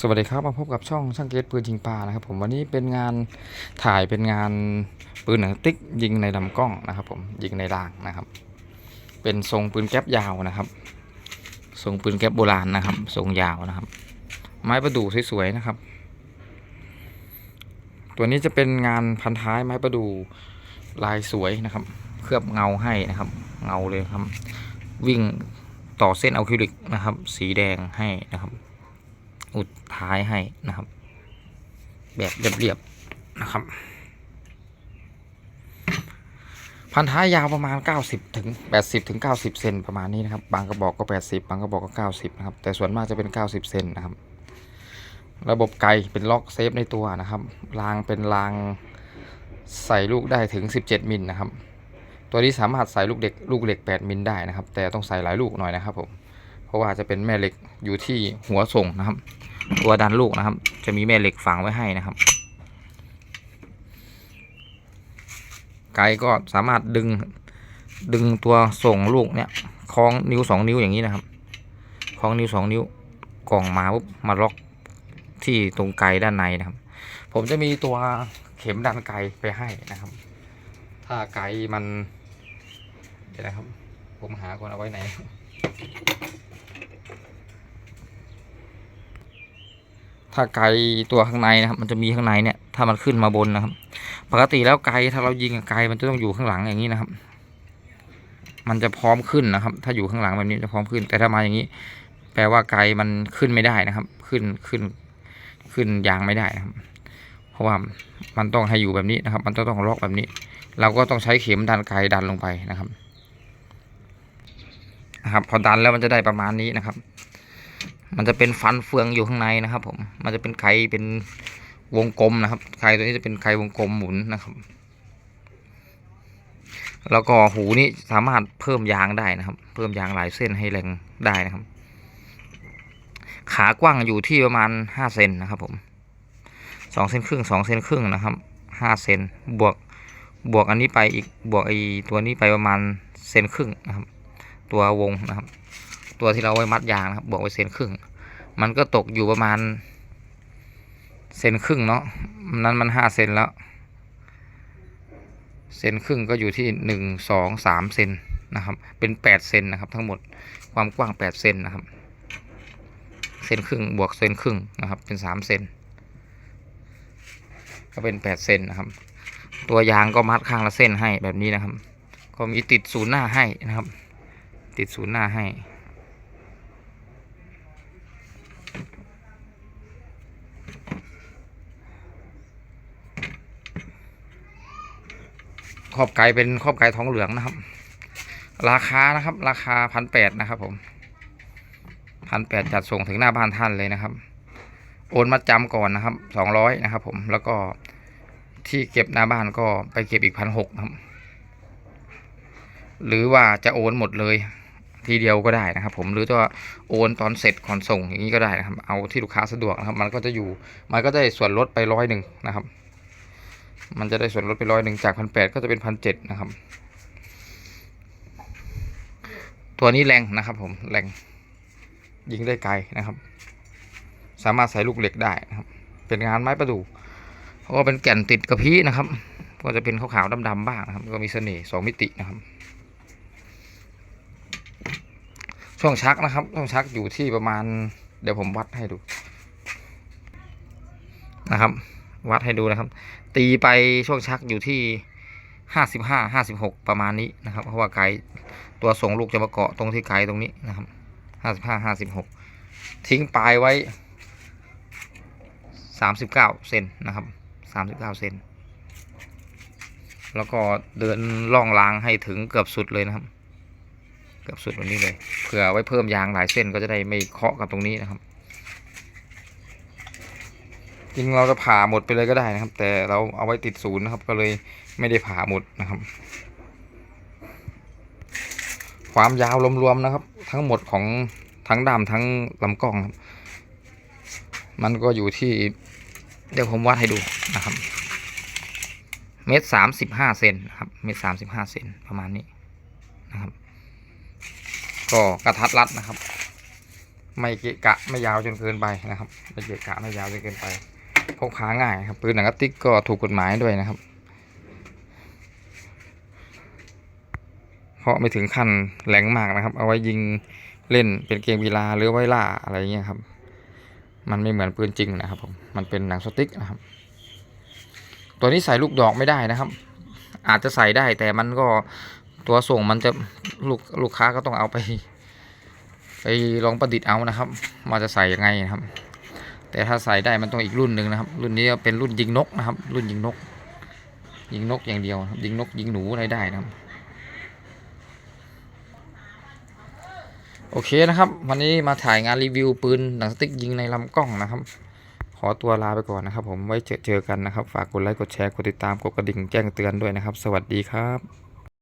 สวัสดีครับมาพบกับช่องช่างเกตปืนยิงปลานะครับผมวันนี้เป็นงานถ่ายเป็นงานปืนหนังติ๊กยิงในลำกล้องนะครับผมยิงในรางนะครับ เป็นทรงปืนแก๊ปยาวนะครับ ทรงปืนแก๊ปโบราณนะครับ ทรงยาวนะครับ ไม้ประดู่สวยๆนะครับ ตัวนี้จะเป็นงานพันท้ายไม้ประดู่ลายสวยนะครับ เคลือบเงาให้นะครับ เงาเลยครับ วิ่งต่อเส้นอะคริลิกนะครับ สีแดงให้นะครับ อุดท้ายให้นะครับ แบบเรียบๆนะครับ พันท้ายยาวประมาณ 90ถึง80ถึง90เซนประมาณนี้นะครับ บางกระบอกก็ 80 บางกระบอกก็ 90 นะครับ แต่ส่วนมากจะเป็น 90 เซนนะครับ ระบบไกเป็นล็อกเซฟในตัวนะครับ รางเป็นรางใส่ลูกได้ถึง 17 มิลนะครับ ตัวนี้สามารถใส่ลูกเด็กลูกเหล็ก 8 มิลได้นะครับ แต่ต้องใส่หลายลูกหน่อยนะครับผม เพราะว่าจะเป็นแม่เหล็กอยู่ที่หัวส่งนะครับ ตัวดันลูกนะครับ จะมีแม่เหล็กฝังไว้ให้นะครับ ไกก็สามารถดึงดึงตัวส่งลูกเนี่ยคล้องนิ้วสองนิ้วอย่างนี้นะครับคล้องนิ้วสองนิ้วกล่องมาปุ๊บมาล็อกที่ตรงไกด้านในนะครับ ผมจะมีตัวเข็มดันไกไปให้นะครับ ถ้าไกมันเดี๋ยวนะครับ ผมหาก่อนเอาไว้ไหน ถ้าไกลตัวข้างในนะครับ มันจะมีข้างในเนี่ย ถ้ามันขึ้นมาบนนะครับ ปกติแล้วไกลถ้าเรายิงไกลมันจะต้องอยู่ข้างหลังอย่างนี้นะครับ มันจะพร้อมขึ้นนะครับ ถ้าอยู่ข้างหลังแบบนี้จะพร้อมขึ้น แต่ถ้ามาอย่างนี้ แปลว่าไกลมันขึ้นไม่ได้นะครับ ขึ้นขึ้นขึ้นยางไม่ได้ครับ เพราะว่ามันต้องให้อยู่แบบนี้นะครับ มันต้องต้องล็อกแบบนี้ เราก็ต้องใช้เข็มดันไกลดันลงไปนะครับ นะครับ พอดันแล้วมันจะได้ประมาณนี้นะครับ มันจะเป็นฟันเฟืองอยู่ข้างในนะครับ ผม มันจะเป็นไกเป็นวงกลมนะครับไกตัวนี้จะเป็นไกวงกลมหมุนนะครับ แล้วก็หูนี่สามารถเพิ่มยางได้นะครับ เพิ่มยางหลายเส้นให้แรงได้นะครับ ขากว้างอยู่ที่ประมาณห้าเซนนะครับ ผมสองเซนครึ่งสองเซนครึ่งนะครับห้าเซนบวกบวกอันนี้ไปอีกบวกไอตัวนี้ไปประมาณเซนครึ่งนะครับ ตัววงนะครับ ตัวที่เราไว้มัดยางนะครับบวกไว้เซนครึ่ง มันก็ตกอยู่ประมาณเซนครึ่งเนาะนั้นมันห้าเซนแล้วเซนครึ่งก็อยู่ที่หนึ่งสองสามเซนนะครับ เป็นแปดเซนนะครับ ทั้งหมดความกว้างแปดเซนนะครับเซนครึ่งบวกเซนครึ่งนะครับ เป็นสามเซนก็เป็นแปดเซนนะครับ ตัวยางก็มัดข้างละเส้นให้แบบนี้นะครับ ก็มีติดศูนย์หน้าให้นะครับ ติดศูนย์หน้าให้ ขอบไก่เป็นขอบไก่ทองเหลืองนะครับ ราคานะครับ ราคาพันแปดนะครับผมพันแปดจัดส่งถึงหน้าบ้านท่านเลยนะครับ โอนมาจำก่อนนะครับสองร้อยนะครับผมแล้วก็ที่เก็บหน้าบ้านก็ไปเก็บอีกพันหกนะครับ หรือว่าจะโอนหมดเลย ทีเดียวก็ได้นะครับ ผมหรือจะโอนตอนเสร็จก่อนส่งอย่างนี้ก็ได้นะครับ เอาที่ลูกค้าสะดวกนะครับ มันก็จะอยู่มันก็ได้ส่วนลดไปร้อยหนึ่งนะครับ มันจะได้ส่วนลดไปร้อยหนึ่งจากพันแปดก็จะเป็นพันเจ็ดนะครับ ตัวนี้แรงนะครับผมแรงยิงได้ไกลนะครับ สามารถใส่ลูกเหล็กได้นะครับ เป็นงานไม้ประดู่เพราะว่าเป็นแก่นติดกระพี้นะครับ ก็จะเป็นขาวๆดำๆบ้างนะครับ ก็มีเสน่ห์สองมิตินะครับ ช่วงชักนะครับ ช่วงชักอยู่ที่ประมาณ เดี๋ยวผมวัดให้ดู นะครับ วัดให้ดูนะครับ ตีไปช่วงชักอยู่ที่ห้าสิบห้าห้าสิบหกประมาณนี้นะครับ เพราะว่าไกด์ตัวส่งลูกจะมาเกาะตรงที่ไกด์ตรงนี้นะครับห้าสิบห้าห้าสิบหกทิ้งปลายไว้สามสิบเก้าเซนนะครับสามสิบเก้าเซนแล้วก็เดินล่องรางให้ถึงเกือบสุดเลยนะครับ เกือบสุดวันนี้เลยเผื่อไว้เพิ่มยางหลายเส้นก็จะได้ไม่เคาะกับตรงนี้นะครับจริงเราจะผ่าหมดไปเลยก็ได้นะครับ แต่เราเอาไว้ติดศูนย์นะครับ ก็เลยไม่ได้ผ่าหมดนะครับ ความยาวรวมๆนะครับ ทั้งหมดของทั้งดำทั้งลำกล้องครับมันก็อยู่ที่ เดี๋ยวผมวัดให้ดูนะครับ เมตรสามสิบห้าเซนนะครับ เมตรสามสิบห้าเซนประมาณนี้นะครับ ก็กระทัดรัดนะครับ ไม่เกะกะไม่ยาวจนเกินไปนะครับไม่เกะกะไม่ยาวจนเกินไปพกพาง่ายครับปืนหนังกระติกก็ถูกกฎหมายด้วยนะครับ เพราะไม่ถึงขั้นแหลงมากนะครับ เอาไว้ยิงเล่นเป็นเกมกีฬาหรือไว้ล่าอะไรเงี้ยครับ มันไม่เหมือนปืนจริงนะครับผมมันเป็นหนังสติ๊กนะครับ ตัวนี้ใส่ลูกดอกไม่ได้นะครับ อาจจะใส่ได้แต่มันก็ ตัวส่งมันจะลูกลูกค้าก็ต้องเอาไป ไปลองประดิษฐ์เอานะครับว่าจะใส่ยังไงนะครับ แต่ถ้าใส่ได้มันต้องอีกรุ่นหนึ่งนะครับ รุ่นนี้เป็นรุ่นยิงนกนะครับ รุ่นยิงนก ยิงนกอย่างเดียว ยิงนกยิงหนูอะไรได้นะครับ โอเคนะครับ วันนี้มาถ่ายงานรีวิวปืนหนังสติ๊กยิงในลำกล้องนะครับขอตัวลาไปก่อนนะครับผมไว้เจอกันนะครับ ฝากกดไลค์กดแชร์กดติดตามกดกระดิ่งแจ้งเตือนด้วยนะครับ สวัสดีครับ